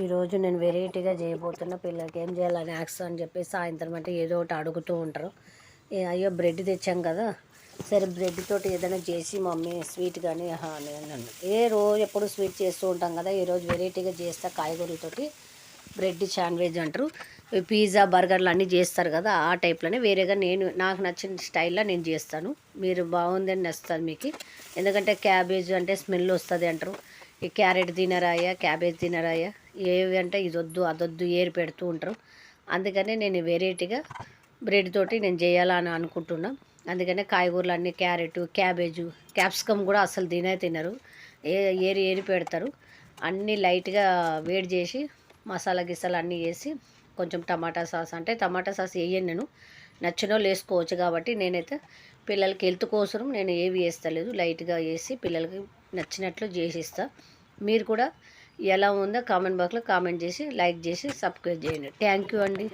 ఈరోజు నేను వెరైటీగా చేయబోతున్న పిల్లలకి ఏం చేయాలని యాక్స్ అని చెప్పి సాయంత్రం అంటే ఏదో ఒకటి అడుగుతూ ఉంటారు. ఏ అయ్యో బ్రెడ్ తెచ్చాం కదా. సరే బ్రెడ్ తోటి ఏదైనా చేసి మమ్మీ స్వీట్ కానీ ఆహా అని అన్నాను. ఏ రోజు ఎప్పుడు స్వీట్ చేస్తూ ఉంటాం కదా ఈరోజు వెరైటీగా చేస్తా కాయగూరలతోటి బ్రెడ్ శాండ్విచ్ అంటారు. పిజ్జా బర్గర్లు అన్నీ చేస్తారు కదా ఆ టైప్లోనే వేరేగా నేను నాకు నచ్చిన స్టైల్లో నేను చేస్తాను. మీరు బాగుందని నచ్చుతుంది మీకు. ఎందుకంటే క్యాబేజ్ అంటే స్మెల్ వస్తుంది అంటారు. ఈ క్యారెట్ తినరాయా క్యాబేజ్ తినరాయా ఏవి అంటే ఇదొద్దు అదొద్దు ఏరి పెడుతూ ఉంటారు. అందుకనే నేను వెరైటీగా బ్రెడ్ తోటి నేను చేయాలని అనుకుంటున్నా. అందుకనే కాయగూరలు అన్నీ క్యారెట్ క్యాబేజు క్యాప్సికమ్ కూడా అసలు తినే తినరు. ఏ ఏరి ఏరి పెడతారు. అన్నీ లైట్గా వేడి చేసి మసాలా గిసాలు అన్నీ వేసి కొంచెం టమాటా సాస్ అంటే టమాటా సాస్ వేయను నేను. నచ్చినోళ్ళు వేసుకోవచ్చు కాబట్టి నేనైతే పిల్లలకి హెల్త్ కోసం నేను ఏవి వేస్తలేదు. లైట్గా వేసి పిల్లలకి నచ్చినట్లు చేసిస్తా. మీరు కూడా ఎలా ఉందో కామెంట్ బాక్స్లో కామెంట్ చేసి లైక్ చేసి సబ్స్క్రైబ్ చేయండి. థ్యాంక్ యూ అండి.